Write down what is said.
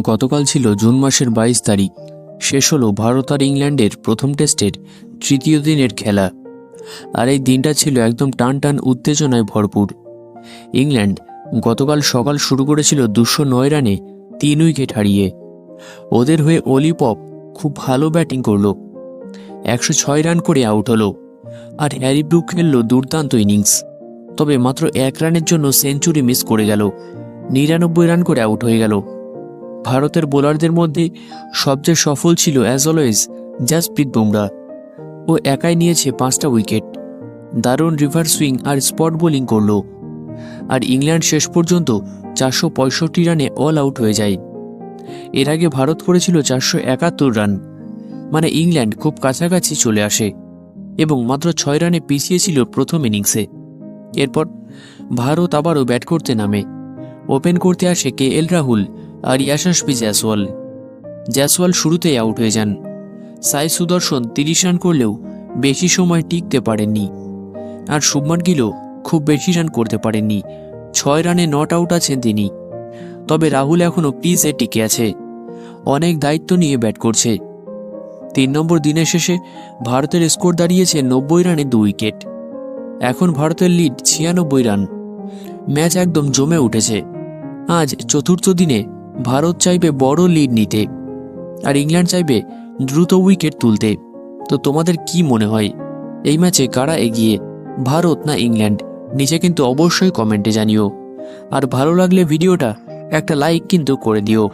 গতকাল ছিল জুন মাসের বাইশ তারিখ। শেষ হলো ভারত আর ইংল্যান্ডের প্রথম টেস্টের তৃতীয় দিনের খেলা। আর এই দিনটা ছিল একদম টান টান উত্তেজনায় ভরপুর। ইংল্যান্ড গতকাল সকাল শুরু করেছিল দুশো নয় রানে তিন উইকেট হারিয়ে। ওদের হয়ে অলিপপ খুব ভালো ব্যাটিং করল। একশো ছয় রান করে আউট হলো। আর হ্যারি ব্রুক খেললো দুর্দান্ত ইনিংস। তবে মাত্র এক রানের জন্য সেঞ্চুরি মিস করে গেল। নিরানব্বই রান করে আউট হয়ে গেল। ভারতের বোলারদের মধ্যে সবচেয়ে সফল ছিল অ্যাজ অলওয়েজ জাসপ্রীত বুমরা ও একাই নিয়েছে পাঁচটা উইকেট। দারুণ রিভার সুইং আর স্পট বোলিং করল। আর ইংল্যান্ড শেষ পর্যন্ত চারশো পঁয়ষট্টি রানে অল আউট হয়ে যায়। এর আগে ভারত করেছিল চারশো একাত্তর রান। মানে ইংল্যান্ড খুব কাছাকাছি চলে আসে। এবং মাত্র ছয় রানে পিছিয়ে ছিল প্রথম ইনিংসে এরপর ভারত আবারও ব্যাট করতে নামে। ওপেন করতে আসে কে এল রাহুল। আর ইয়াশাসপি জয়সওয়াল। জয়সওয়াল শুরুতেই আউট হয়ে যান। সাই সুদর্শন তিরিশ রান করলেও বেশি সময় টিকতে পারেননি। আর শুভমান গিলও খুব বেশি রান করতে পারেননি। ছয় রানে নট আউট আছেন তিনি। তবে রাহুল এখনও পিচে টিকে আছে। অনেক দায়িত্ব নিয়ে ব্যাট করছে। তিন নম্বর দিনের শেষে ভারতের স্কোর দাঁড়িয়েছে নব্বই রানে দু উইকেট এখন ভারতের লিড ছিয়ানব্বই রান। ম্যাচ একদম জমে উঠেছে। আজ চতুর্থ দিনে ভারত চাইবে বড় লিড নিতে, আর ইংল্যান্ড চাইবে দ্রুত উইকেট তুলতে। তো তোমাদের কি মনে হয়? এই ম্যাচে কারা এগিয়ে, ভারত না ইংল্যান্ড? নিচে কিন্তু অবশ্যই কমেন্টে জানিও। আর ভালো লাগলে ভিডিওটা একটা লাইক কিন্তু করে দিও।